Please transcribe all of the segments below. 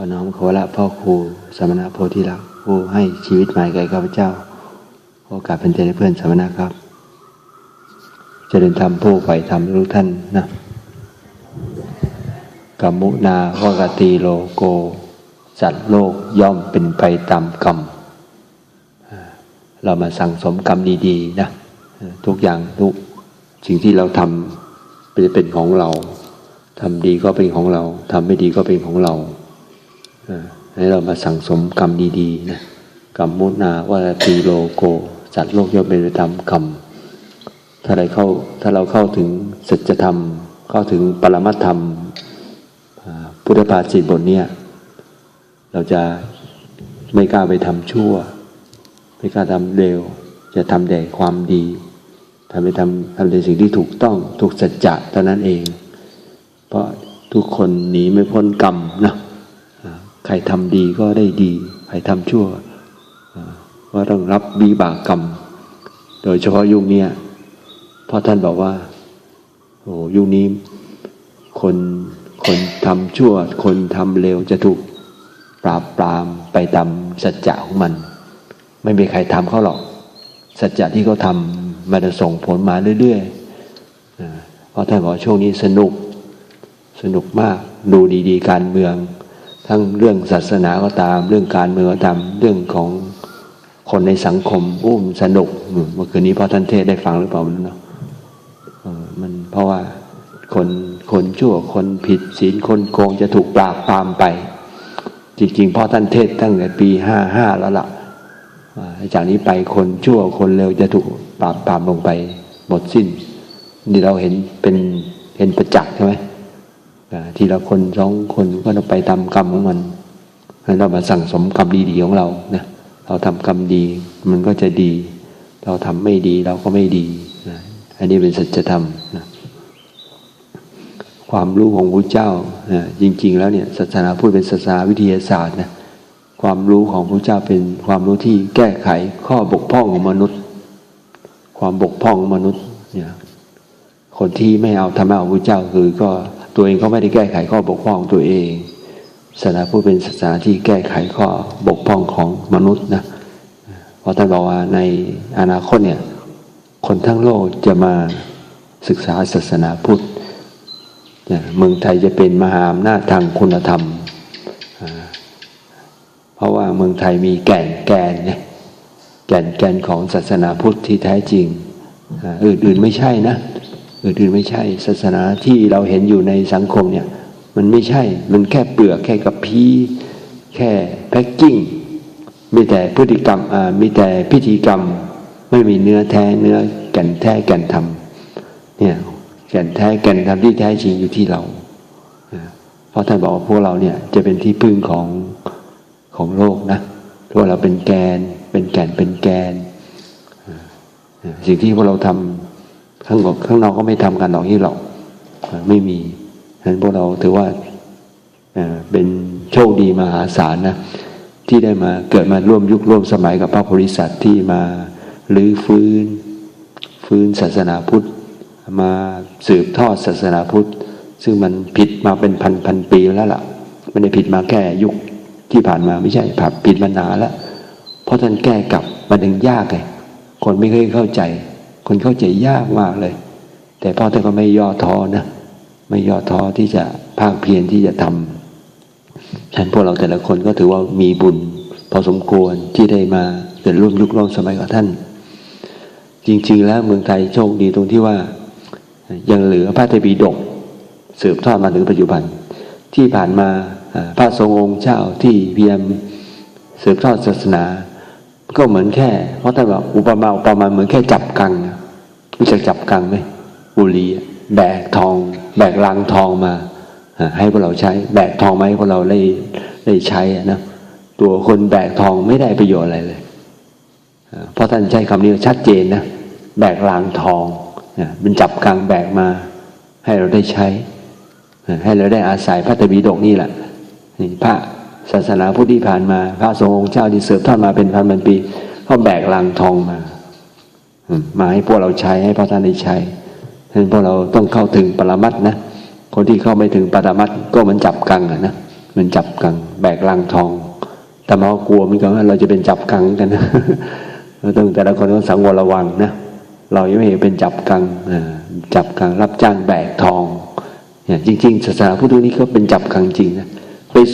อน้อมขอละพ่อครูสมณะโพธิลักษ์ผู้ให้ชีวิตใหม่แก่ข้าพเจ้า โอกาสเป็นเจริญเพื่อนสมณะครับ เจริญธรรมผู้ใฝ่ธรรมทุกท่านนะกัมมุนาวกตีโลโก สัตว์โลกย่อมเป็นไปตามกรรม เรามาสั่งสมกรรมดีๆนะทุกอย่างทุกสิ่งที่เราทำจะเป็นของเราทำดีก็เป็นของเราทำไม่ดีก็เป็นของเรา ให้เรามาสั่งสมกรรมดีๆนะกรรมมุนาวาตีโลโกสัตว์โลกย่อมเป็นไปตามกรรมถ้าเราเข้าถ้าเราเข้าถึงสัจธรรม เข้าถึงปรมัตธรรมพุทธภาษิตบทนี้เราจะไม่กล้าไปทำชั่ว ไม่กล้าทำเร็ว จะทำแต่ความดีทำไปทำทำแต่สิ่งที่ถูกต้องถูกสัจจะเท่านั้นเอง เพราะทุกคนหนีไม่พ้นกรรมนะ ใครทำดีก็ได้ดี ใครทำชั่วก็ต้องรับบีบากกรรม โดยเฉพาะยุคนี้เพราะท่านบอกว่าโอ้ยุคนี้คนคนทำชั่ว คนทำเร็วจะถูกปราบปรามไปตามสัจจะของมัน ไม่มีใครทำเขาหรอก สัจจะที่เขาทำมันจะส่งผลมาเรื่อยๆเพราะท่านบอกช่วงนี้สนุกสนุกมากดูดี ๆ การเมือง ทั้งเรื่องศาสนาก็ตาม เรื่องการเมืองก็ตามเรื่องของคนในสังคมอุ้มสนุกเมื่อคืนนี้พ่อท่านเทศได้ฟังหรือเปล่าเนาะมันเพราะว่าคนคนชั่วคนผิดศีลคนโกงจะถูกปราบปรามไป จริงๆพ่อท่านเทศตั้งแต่ปีห้าห้าแล้วล่ะจากนี้ไปคนชั่วคนเร็วจะถูกปราบปรามลงไปหมดสิ้น นี่เราเห็นเป็นเห็นประจักษ์ใช่ไหม ทีละคนสองคนก็ต้องไปตามกรรมของมันให้เรามาสั่งสมกรรมดีๆของเรานะเราทำกรรมดีมันก็จะดี เราทำไม่ดีเราก็ไม่ดีนะอันนี้เป็นสัจธรรมนะความรู้ของพระเจ้านะจริง ๆ แล้วเนี่ยศาสนาพูดเป็นศาสนาวิทยาศาสตร์นะความรู้ของพระเจ้าเป็นความรู้ที่แก้ไขข้อบกพร่องของมนุษย์ ความบกพร่องของมนุษย์เนี่ยคนที่ไม่เอาธรรมะของพระเจ้าคือก็ ตัวเองก็ไม่ได้แก้ไขข้อบกพร่องตัวเองศาสนาพูดเป็นศาสนาที่แก้ไขข้อบกพร่องของมนุษย์นะเพราะท่านบอกว่าในอนาคตเนี่ยคนทั้งโลกจะมาศึกษาศาสนาพุทธเมืองไทยจะเป็นมหาอำนาจทางคุณธรรม เพราะว่าเมืองไทยมีแก่นแกนเนี่ยแก่นแกนของศาสนาพุทธที่แท้จริงอื่นๆไม่ใช่นะ อื่นๆไม่ใช่ศาสนาที่เราเห็นอยู่ในสังคมเนี่ย มันไม่ใช่ มันแค่เปลือกแค่กับพีแค่แพ็กกิ้งมีแต่พฤติกรรมอ่ามีแต่พิธีกรรม ไม่มีเนื้อแท้เนื้อแก่นแท้แก่นธรรมเนี่ยแก่นแท้แก่นธรรมที่แท้จริงอยู่ที่เราเพราะท่านบอกว่าพวกเราเนี่ยจะเป็นที่พึ่งของของโลกนะพวกเราเป็นแกน เป็นแก่นเป็นแกนสิ่งที่พวกเราทำ ข้างนอกข้างนอกก็ไม่ทำกันหรอกที่หรอกไม่มีฉะนั้นพวกเราถือว่าเป็นโชคดีมหาศาลนะที่ได้มาเกิดมาร่วมยุคร่วมสมัยกับพระโพธิสัตว์ที่มาลื้อฟื้น ฟื้นศาสนาพุทธ มาสืบทอดศาสนาพุทธ ซึ่งมันผิดมาเป็นพันพันปีแล้วล่ะไม่ได้ผิดมาแค่ยุคที่ผ่านมาไม่ใช่ผัดผิดมานานแล้ว เพราะท่านแก้กลับมันถึงยากไงคนไม่เคยเข้าใจ คนเข้าใจยากมากเลย แต่พ่อท่านก็ไม่ย่อท้อนะไม่ย่อท้อที่จะภาคเพียรที่จะทำฉะนั้นพวกเราแต่ละคนก็ถือว่ามีบุญ พอสมควรที่ได้มาเกิดร่วมยุคร่วมสมัยกับท่าน จริง ๆ แล้วเมืองไทยโชคดีตรงที่ว่า ยังเหลือพระเทปีดก สืบทอดมาถึงปัจจุบัน ที่ผ่านมาพระทรงองค์เจ้าที่เพียมสืบทอดศาสนา ก็เหมือนแค่เพราะท่านบอกอุปมาอุปมาเหมือนแค่จับกังรู้จักจับกังไหมบุรีแบกทอง แบกลังทองมาให้พวกเราใช้ แบกทองไหมพวกเราได้ได้ใช้นะตัวคนแบกทองไม่ได้ประโยชน์อะไรเลยเพราะท่านใช้คำนี้ชัดเจนนะแบกลังทองมันจับกลางแบกมา ให้เราได้ใช้ ให้เราได้อาศัยพระตบีดกนี่แหละนี่พระ ศาสนาพุทธที่ผ่านมา พระสงฆ์องค์เจ้าที่เสืบทอดมาเป็นพันพันปีเขาแบกลังทองมามาให้พวกเราใช้ให้พระท่านได้ใช้ฉะนั้นพวกเราต้องเข้าถึงปรมัตนะคนที่เข้าไม่ถึงปรมัตก็เหมันจับกังนะมันจับกัง แบกลังทองแต่มากลัวเหมือนกันว่าเราจะเป็นจับกังกันนะเราต้องแต่ละคนต้องสังวรระวังนะเรายังไม่เห็นเป็นจับกังจับกังรับจ้างแบกทองเนี่ยจริง ๆ ศาสนาพุทธนี่ก็เป็นจับกังจริงนะ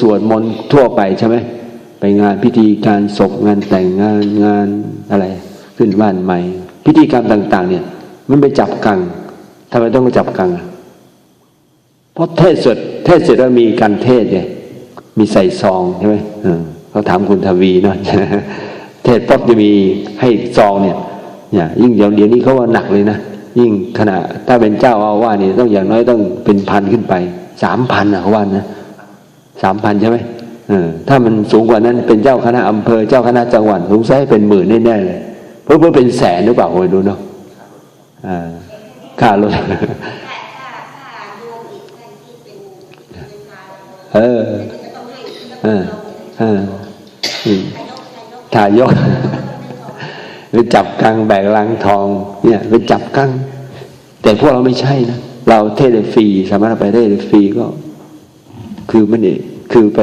สวดมนต์ทั่วไปใช่ไหมไปงานพิธีการศพงานแต่งงานงานอะไรขึ้นบ้านใหม่ พิธีกรรมต่าง ๆ เนี่ย มันไปจับกังทำไมต้องจับกังเพราะเทศเสร็จเทศเสร็จแล้วมีการเทศไงมีใส่ซองใช่ไหมเขาถามคุณทวีเนาะเทศป๊บจะมีให้ซองเนี่ยเนี่ยยิ่งเดี๋ยวเดี๋ยวนี้เขาว่าหนักเลยนะยิ่งขณะถ้าเป็นเจ้าอาวาสนี่ต้องอย่างน้อยต้องเป็นพันขึ้นไปสามพันอะเขาว่านะ สามพันใช่ไหมถ้ามันสูงกว่านั้นเป็นเจ้าคณะอำเภอเจ้าคณะจังหวัดสงสัยเป็นหมื่นแน่ๆเลยเพราะเพื่อเป็นแสนหรือเปล่าไม่รู้เนาะอ่าค่ารถถ้าถ้าถ้าโยมอีกท่านที่เป็นเป็นมาเออจะต้องให้เออเอออืมนายกนายกทายกไปจับกังแบกลังทอง เนี่ยไปจับกังแต่พวกเราไม่ใช่นะ เราเทศฟรีสามารถไปได้ฟรีก็ คือไม่ได้ คือไป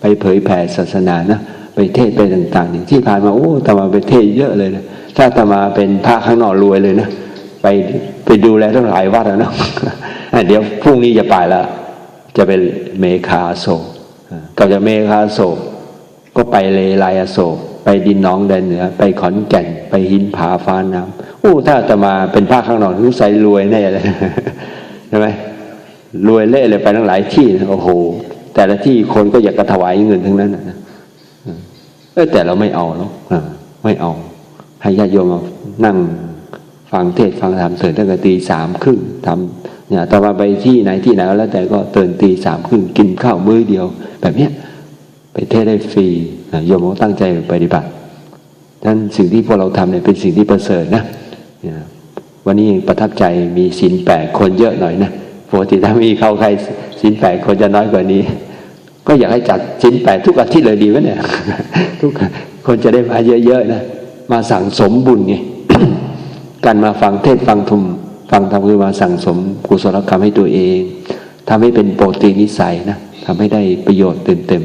ไปเผยแผ่ศาสนานะไปเทศไปต่างๆอย่างที่ผ่านมาโอ้ตมาไปเทศเยอะเลยนะถ้าตมาเป็นพระข้างนอกรวยเลยนะไปไปดูแลทั้งหลายวัดแล้วเนะเดี๋ยวพรุ่งนี้จะไปล้วจะเป็นเมคาโศกก็จะเมคาโศกก็ไปเลไลายโศกไปดินน้องแดนเหนือ ไปขอนแก่น ไปหินผาฟ้าน้ำโอ้ถ้าจะมาเป็นภาคข้างนอกรู้ใส่รวยแน่เลยใช่ไหมรวยเละเลยไปทั้งหลายที่ โอ้โห แต่ละที่คนก็อยากกระถวายเงินทั้งนั้นนะเออแต่เราไม่เอาเนาะอ่าไม่เอา ให้ญาติโยมมานั่งฟังเทศฟังธรรมเสร็จตั้งแต่ตีสามครึ่งทำเนี่ยต่อมาไปที่ไหนที่ไหนแล้วแต่ก็เตือนตีสามครึ่งกินข้าวมื้อเดียว แบบเนี้ยไปเทศได้ฟรีโยมก็ตั้งใจปฏิบัติท่านสิ่งที่พวกเราทำเนี่ยเป็นสิ่งที่ประเสริฐนะวันนี้ประทับใจมีศีลแปดคนเยอะหน่อยนะปกติถ้ามีเข้าใคร ศีลแปดคนจะน้อยกว่านี้ ก็อยากให้จัดศีลแปดทุกอาทิตย์เลยดีไหมเนี่ย ทุกคนจะได้มาเยอะๆนะ มาสั่งสมบุญไง การมาฟังเทศฟังธรรมฟังธรรมคือมาสั่งสมกุศลกรรมให้ตัวเองทำให้เป็นโปรตีนิสัยนะทำให้ได้ประโยชน์เต็มเต็ม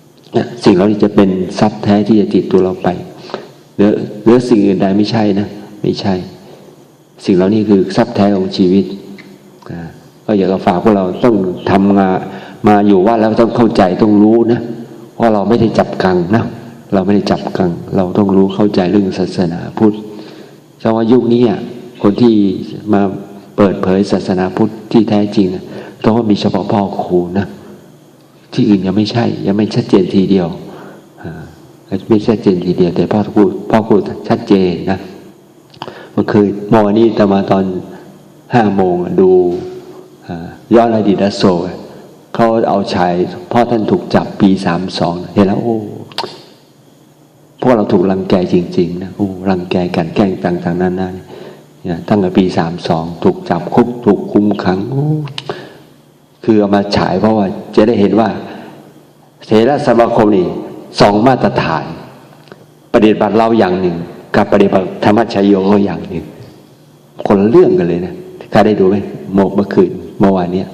ๆสิ่งเหล่านี้จะเป็นทรัพย์แท้ที่จะติดตัวเราไปเหลือเหลือสิ่งอื่นใดไม่ใช่นะ ไม่ใช่ สิ่งเหล่านี้คือทรัพย์แท้ของชีวิต ก็อยากจะฝากพวกเราต้องทำงานมาอยู่ว่าแล้วต้องเข้าใจต้องรู้นะเพราเราไม่ได้จับกังนะเราไม่ได้จับกัง เราต้องรู้เข้าใจเรื่องศาสนาพุทธเพราะว่ายุคนี้อะคนที่มาเปิดเผยศาสนาพุทธที่แท้จริงต้องว่ามีเฉพาะพ่อครูนะที่อื่นยังไม่ใช่ ยังไม่ชัดเจนทีเดียวไม่ชัดเจนทีเดียว แต่พ่อครูพ่อครูชัดเจนนะเมื่อคืนมอวานนี้ตมาตอนห้าโมงดู ย้อนอดีตโศกเขาเอาชายพ่อท่านถูกจับปีสามสองเห็นแล้วโอ้พวกเราถูกรังแกจริง ๆ นะโอ้รังแกกันแกล้งต่างๆนานาเนี่ยตั้งแต่ปีสามสองถูกจับคุกถูกคุมขังโอ้คือเอามาฉายเพราะว่าจะได้เห็นว่าเทระสมาคมนี่สองมาตรฐาน ปฏิบัติเราอย่างหนึ่ง กับปฏิบัติธรรมชโยก็อย่างหนึ่ง คนเรื่องกันเลยนะใครได้ดูไหมโมกเมื่อคืน เมื่อวานเนี้ย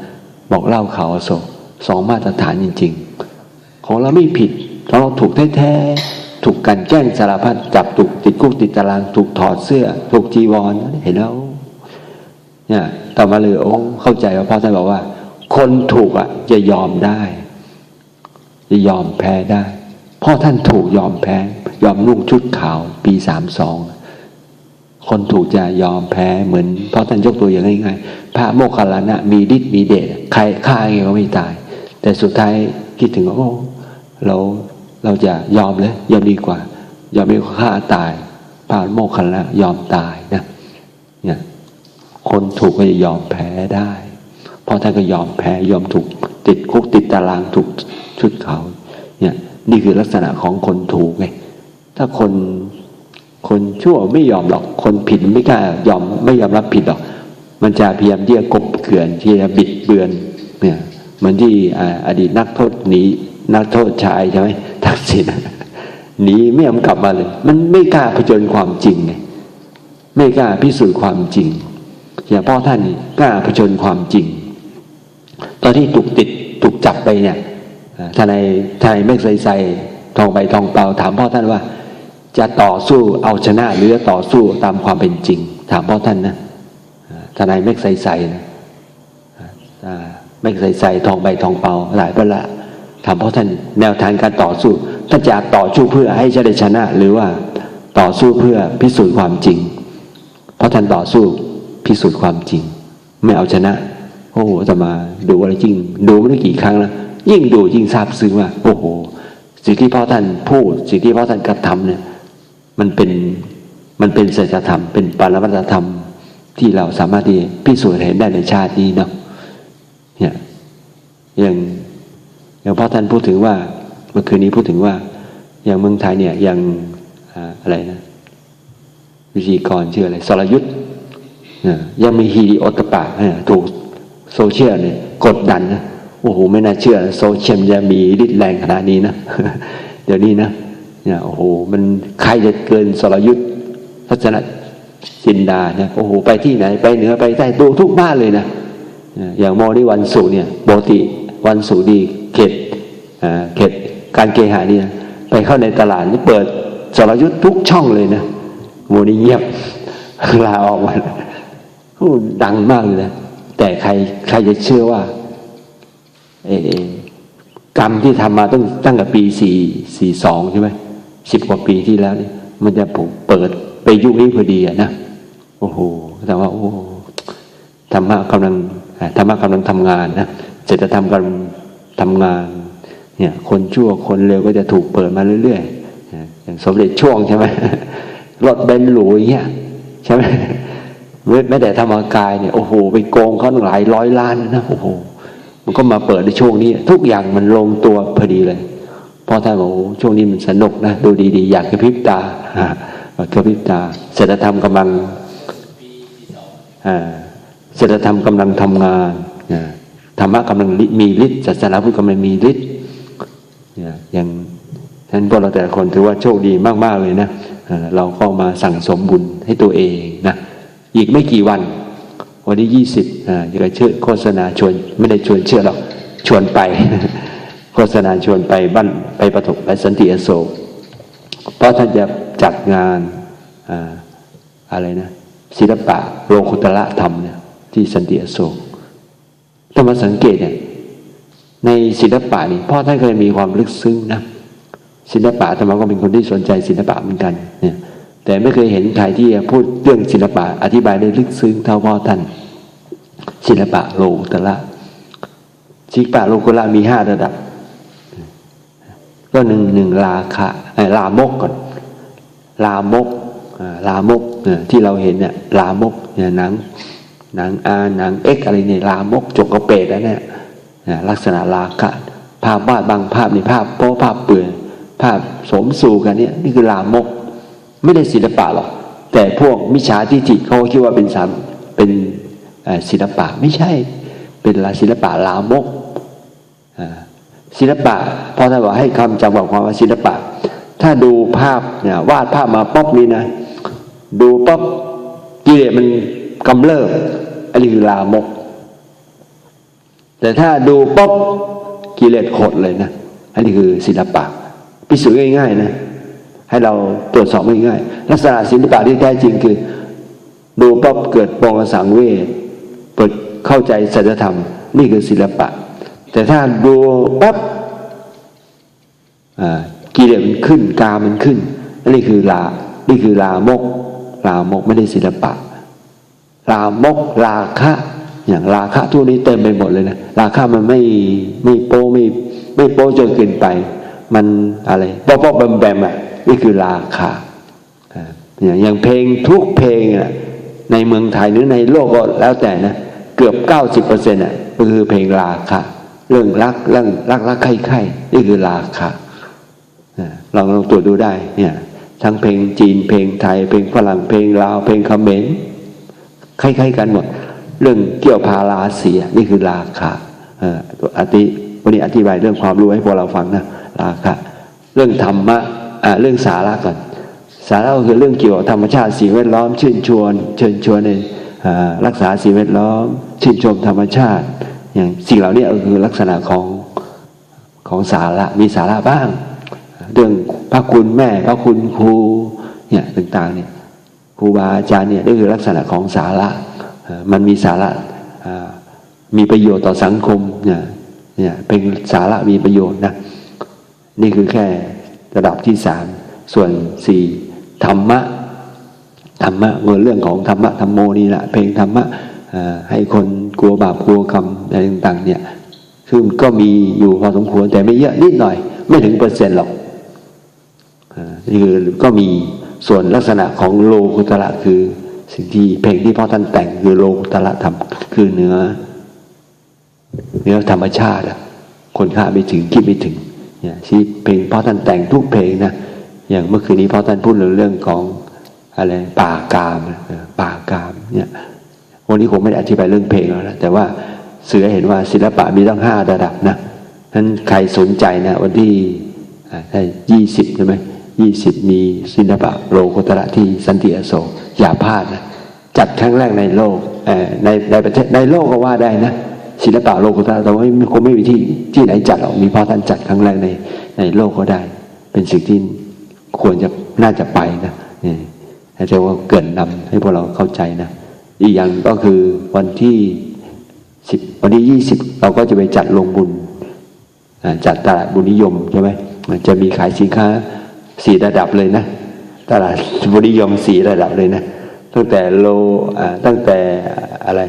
บอกเล่าข่าวอโศกสองมาตรฐานจริง ๆ ของเราไม่ผิดของเราถูกแท้ๆถูกกันแกล้งสารพัดจับถูกติดคุกติดตาราง ถูกถอดเสื้อ ถูกจีวรเห็นแล้วเนี่ยต่อมาเลยโอ้เข้าใจว่าพ่อท่านบอกว่า คนถูกอะจะยอมได้ จะยอมแพ้ได้พ่อท่านถูกยอมแพ้ ยอมนุ่งชุดขาวปีสามสอง คนถูกจะยอมแพ้เหมือนเพราะท่านยกตัวอย่างง่ายๆพระโมคคัลลานะมีฤทธิ์มีเดชใครฆ่าไงก็ไม่ตาย แต่สุดท้ายคิดถึงว่าโอ้เราเราจะยอมเลยยอมดีกว่า ยอมไม่ฆ่าตายพระโมคคัลลานะยอมตายนะเนี่ยคนถูกก็จะยอมแพ้ได้เพราะท่านก็ยอมแพ้ยอมถูกติดคุกติดตารางถูกชุดเขา เนี่ย นี่คือลักษณะของคนถูกไงถ้าคน คนชั่วไม่ยอมหรอก คนผิดไม่กล้ายอมไม่ยอมรับผิดหรอก มันจะพยายามที่จะกบเกลื่อนที่จะบิดเบือนเนี่ยเหมือนที่อดีตนักโทษหนีนักโทษชายใช่ไหมทักษิณหนีไม่ยอมกลับมาเลย มันไม่กล้าเผจญความจริงไงไม่กล้าพิสูจน์ความจริงอย่างพ่อท่านนี่กล้าเผจญความจริง ตอนที่ถูกติดถูกจับไปเนี่ยทนายทนายไม่ใส่ใส่ทองใบทองเปล่าถามพ่อท่านว่า จะต่อสู้เอาชนะหรือจะต่อสู้ตามความเป็นจริง ถามพ่อท่านนะทนายไม่ใส่ใส่นะอ่าไม่ใส่ใส่ทองใบทองเปล่าหลายเวลาถามพ่อท่านแนวทางการต่อสู้ท่านจะต่อสู้เพื่อให้จะได้ชนะ หรือว่าต่อสู้เพื่อพิสูจน์ความจริง เพราะท่านต่อสู้พิสูจน์ความจริง ไม่เอาชนะโอ้โหจะมาดูอะไรจริง ดูไม่รู้กี่ครั้งแล้วยิ่งดูยิ่งซาบซึ้งว่าโอ้โหสิ่งที่พ่อท่านพูดสิ่งที่พ่อท่านกระทำเนี่ย มันเป็นมันเป็นสัจธรรม เป็นปรมัตธรรมที่เราสามารถที่พิสูจน์เห็นได้ในชาตินี้เนาะเนี่ยอย่างอย่างพ่อท่านพูดถึงว่าเมื่อคืนนี้พูดถึงว่า อย่างเมืองไทยเนี่ยอย่างอะไรนะ วิธีกรชื่ออะไรสรยุทธ์เนี่ยยังมีฮีริโอตปะถูกโซเชียลเนี่ยกดดันนะโอ้โหไม่น่าเชื่อโซเชียลจะมีฤทธิ์แรงขนาดนี้นะ เดี๋ยวนี้นะ เนี่ยโอ้โหมันใครจะเกินสรยุทธ์ทัศนจินดาเนี่ยโอ้โหไปที่ไหนไปเหนือไปใต้ดูทุกบ้านเลยนะอย่างโมนี่วันศุเนี่ยปกติวันศุดีเขตอ่าเขตการเกหาเนี่ยไปเข้าในตลาดนี่เปิดสรยุทธ์ทุกช่องเลยนะโมนี่เงียบลาออกมาโอ้ดังมากเลยนะแต่ใครใครจะเชื่อว่าเอ่อกรรมที่ทำมาตั้งตั้งแต่ปีสี่สี่สองใช่ไหม สิบกว่าปีที่แล้วนี่มันจะผมเปิดไปยุคนี้พอดีอะนะโอ้โหแต่ว่าโอ้ธรรมะกำลังธรรมะกำลังทำงานนะเศรษฐธรรมกำลังทำงาน เนี่ย คนชั่วคนเร็วก็จะถูกเปิดมาเรื่อยๆอย่างสมเด็จช่วงใช่ไหมรถเบนหรูอย่างเงี้ยใช่ไหมไม่ไม่แต่ธรรมกายเนี่ยโอ้โหไปโกงเขาหลายร้อยล้านนะโอ้โหมันก็มาเปิดในช่วงนี้ ทุกอย่างมันลงตัวพอดีเลย พราะท่านบอกโอ้ช่วงนี้มันสนุกนะดูดีๆ อยากกระพริบตาอ่ากระพริบตาเศรษฐธรรมกำลังอ่าเศรษฐธรรมกำลังทำงานธรรมะกำลังมีฤทธิ์ศาสนาพุทธกำลังมีฤทธิ์อย่างฉะนั้นพวกเราแต่ละคนถือว่าโชคดีมากๆเลยนะเราก็มาสั่งสมบุญให้ตัวเองนะอีกไม่กี่วัน วันที่ยี่สิบอ่าอยากจะเชื่อโฆษณาชวน ไม่ได้ชวนเชื่อหรอกชวนไป โฆษณาชวนไปบ้านไปปฐมไปสันติอโศก เพราะท่านจะจัดงานอ่าอะไรนะศิลปะโลกุตละธรรมเนี่ยที่สันติอโศกถ้ามาสังเกตเนี่ยในศิลปะนี่พ่อท่านเคยมีความลึกซึ้งนะศิลปะธรรมก็เป็นคนที่สนใจศิลปะเหมือนกันเนี่ยแต่ไม่เคยเห็นใครที่พูดเรื่องศิลปะอธิบายได้ลึกซึ้งเท่าพ่อท่าน ศิลปะโลกุตละศิลปะโลกุตละมีห้าระดับ ก็หนึ่งหนึ่งลาคะลามกก่อน ลามกอ่าลามกที่เราเห็นเนี่ยลามกเนี่ยหนังหนังอาหนังเอ็กอะไรเนี่ยลามกจกกระเปดแล้วเนี่ยลักษณะลาคะภาพวาดบางภาพในภาพโป๊ภาพเปลือยภาพสมสู่กันเนี่ยนี่คือลามก ไม่ได้ศิลปะหรอกแต่พวกมิจฉาทิฏฐิเขาคิดว่าเป็นสามเป็นศิลปะไม่ใช่ เป็นลาศิลปะลามกอ่า ศิลปะพอท่านบอกให้คำจำกัดความว่าศิลปะ ถ้าดูภาพเนี่ยวาดภาพมาป๊อบนี่นะ ดูป๊อบกิเลสมันกำเริบอันนี้คือลามก แต่ถ้าดูป๊อบกิเลสหดเลยนะอันนี้คือศิลปะพิสูจน์ง่ายๆนะให้เราตรวจสอบง่ายๆลักษณะศิลปะที่แท้จริงคือ ดูป๊อบเกิดปองสังเวชเปิดเข้าใจสัจธรรม นี่คือศิลปะ แต่ถ้าดูปั๊บกิเลสมันขึ้น กามันขึ้นนนี้คือลา นี่คือลามก ลามกไม่ได้ศิลปะ ลามกราคะ อย่างราคะทุกนี้เต็มไปหมดเลยนะ ราคะมันไม่ไม่โป้ไม่ไม่โป้จนเกินไป มันอะไรป๊อปแบมแบมอะนี่คือราคะอ่าอย่างอย่างเพลงทุกเพลงอะในเมืองไทยหรือในโลกก็แล้วแต่นะ เกือบเก้าสิบเปอร์เซ็นต์อะก็คือเพลงราคะ เรื่องรักเรื่องรักรักใคร่ใครนี่คือราคะอ่าลองลองตรวจดูได้เนี่ยทั้งเพลงจีนเพลงไทย เพลงฝรั่งเพลงลาวเพลงเขมรคล้ายๆกันหมด เรื่องเกี่ยวพาราเสียนี่คือราคะเอ่อตัวอธิวันนี้อธิบายเรื่องความรู้ให้พวกเราฟังนะราคะเรื่องธรรมะอ่าเรื่องสาระก่อน สาระก็คือเรื่องเกี่ยวกับธรรมชาติสิ่งแวดล้อมชื่นชวนเชิญชวนในรักษาสิ่งแวดล้อมชื่นชมธรรมชาติ อย่างสิ่งเหล่านี้ก็คือลักษณะของของสาระมีสาระบ้าง เรื่องพระคุณแม่พระคุณครูเนี่ยต่างๆเนี่ยครูบาอาจารย์เนี่ยนี่คือลักษณะของสาระมันมีสาระมีประโยชน์ต่อสังคมเนี่ยเนี่ยเป็นสาระมีประโยชน์นะนี่คือแค่ระดับที่สามส่วนสี่ธรรมะธรรมะเรื่องของธรรมะธรรมโมนี่แหละเพลงธรรมะ ให้คนกลัวบาปกลัวกรรมอะไรต่างๆ เนี่ยซึ่งก็มีอยู่พอสมควรแต่ไม่เยอะนิดหน่อย ไม่ถึงเปอร์เซ็นต์หรอกอ่านี่คือก็มีส่วนลักษณะของโลกุตระคือสิ่งที่เพลงที่พ่อท่านแต่งคือโลกุตระธรรมคือเนื้อเนื้อธรรมชาติคนข้าไม่ถึงคิดไม่ถึงเนี่ยที่เพลงพ่อท่านแต่งทุกเพลงนะอย่างเมื่อคืนนี้พ่อท่านพูดเรื่องเรื่องของอะไรป่ากามป่ากามเนี่ย วันนี้ผมไม่ได้อธิบายเรื่องเพลงแล้วนะแต่ว่าเสือเห็นว่าศิลปะมีตั้งห้าระดับนะนั้นใครสนใจนะวันที่ยี่สิบใช่ไหมยี่สิบมีศิลปะโลกุตระที่สันติอโศกอย่าพลาดนะจัดครั้งแรกในโลกในในประเทศในโลกก็ว่าได้นะศิลปะโลกุตระแต่ว่าไม่คงไม่มีที่ที่ไหนจัดหรอกมีพราะท่านจัดครั้งแรกในในโลกก็ได้ เป็นสิ่งที่ควรจะน่าจะไปนะนี่อาจารย์ว่าเกินนำให้พวกเราเข้าใจนะ อีกอย่างก็คือวันที่สิบวันที่ยี่สิบเราก็จะไปจัดลงบุญจัดตลาดบุญนิยมใช่ไหมมันจะมีขายสินค้าสี่ระดับเลยนะ ตลาดบุญนิยมสี่ระดับเลยนะ ตั้งแต่โลตั้งแต่อะไร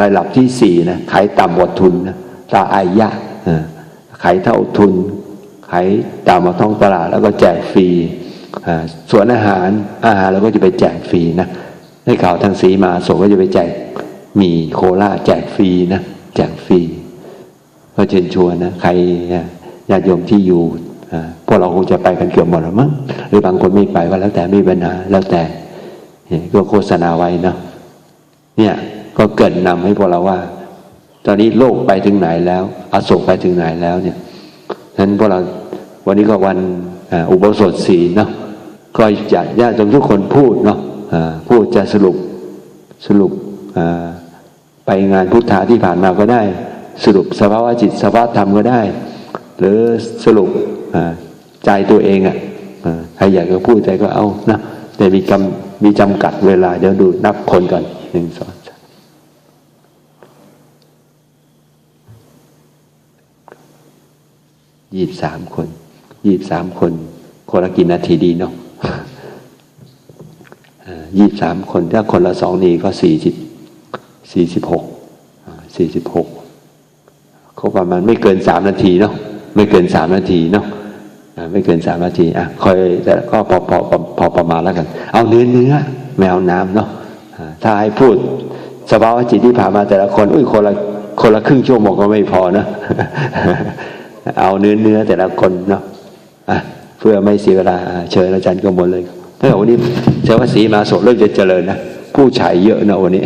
ระดับที่สี่นะขายต่ำกว่าทุนนะตาอายะขายเท่าทุน ขายต่ำกว่าท้องตลาดแล้วก็แจกฟรีส่วนอาหารอาหารเราก็จะไปแจกฟรีนะ ให้ข่าวทางสีมาส่งก็จะไปแจกมีโคลาแจกฟรีนะแจกฟรีก็เชิญชวนนะใครญาติโยมที่อยู่พวกเราคงจะไปกันเกือบหมดแล้วมั้งหรือบางคนไม่ไปก็แล้วแต่ไม่มีปัญหาแล้วแต่ก็โฆษณาไว้นะเนี่ยก็เกิดนำให้พวกเราว่า ตอนนี้โลกไปถึงไหนแล้วอโศกไปถึงไหนแล้วเนี่ยฉะนั้นพวกเราวันนี้ก็วันอ่าอุโบสถศีลเนาะก็อยากญาติโยมทุกคนพูดเนาะ อ่าพูดจะสรุปสรุปไปงานพุทธาที่ผ่านมาก็ได้ สรุปสภาวะจิตสภาวะธรรมก็ได้ หรือสรุปใจตัวเองอะ่ะใครอยากจะพูดใจก็เอานะแต่มีกำมีจำกัดเวลาเดี๋ยวดูนับคนก่อนหนึ่งสองสามยี่สามคนยี่สามคนคนละกี่นาทีดีเนาะ ยี่สามคนถ้าคนละสองนีก็สี่สิบสี่สิบหกสี่สิบหกก็ประมาณไม่เกินสามนาทีเนาะไม่เกินสามนาทีเนาะไม่เกินสามนาทีอะคอยแต่ก็พอพอพอพอประมาณแล้วกัน เอาเนื้อเนื้อไม่เอาน้ำเนาะถ้าให้พูดสภาวะจิตที่ผ่านมาแต่ละคนอุ้ยคนละคนละครึ่งชั่วโมงก็ไม่พอนะเอาเนื้อเนื้อแต่ละคนเนาะอะเพื่อไม่เสียเวลาอ่าเชิญอาจารย์กมลเลย ถ้าวันนี้เจ้าว่าสีมาโสดเริ่มจะเจริญนะผู้ชายเยอะนะวันนี้